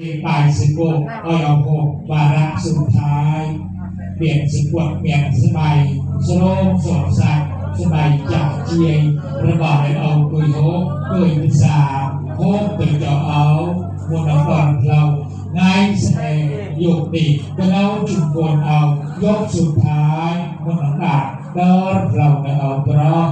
เปลายสิบวกก็ยอมหกวาระสุดท้าย เปลี่ยนสิบวกเปลี่ยนสบายสโลมสดใสสบายจากเชียงระบาบเอาตุยโฮตุยมิสาโฮตุยจะเอามวลก่อนเราง่ายแสดงโยกติก็เอาจุดบนเอายกสุดท้ายมวลหนักดอร์เราในเอาเพราะ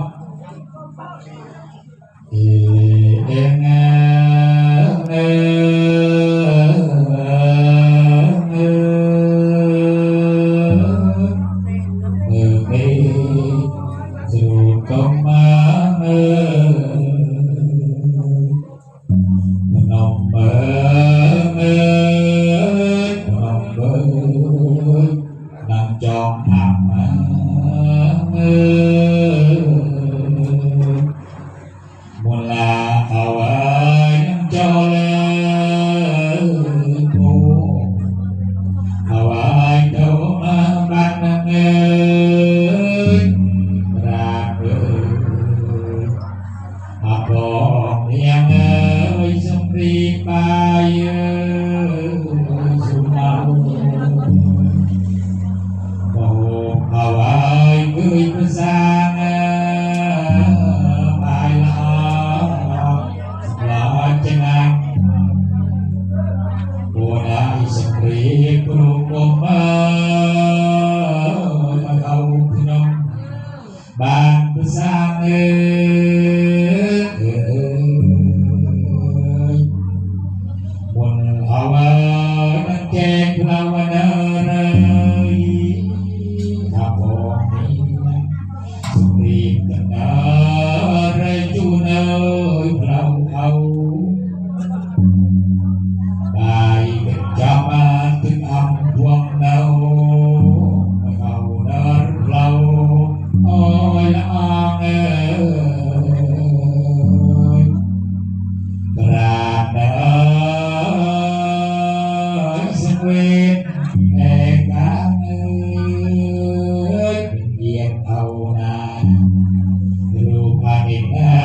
Amen.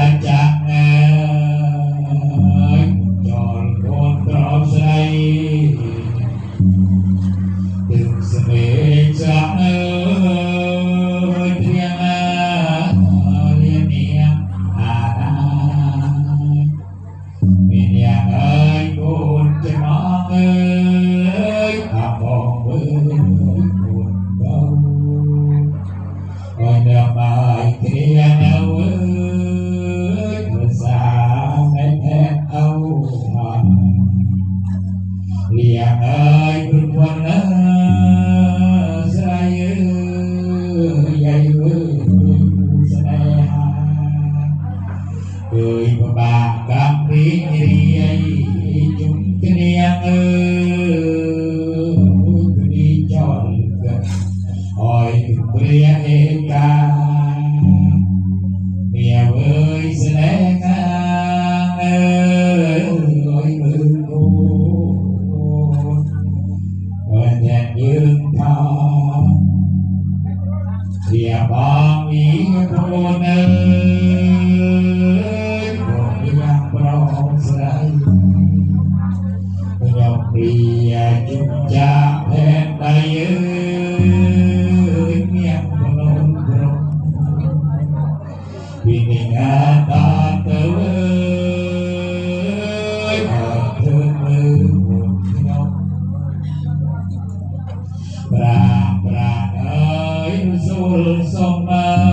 เสียบางมีโทเนบอกยังพร้อมใส่ยอมยจุดจากแผ่นใด man.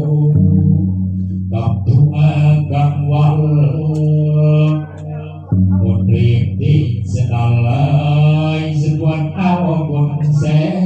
one, one, seven.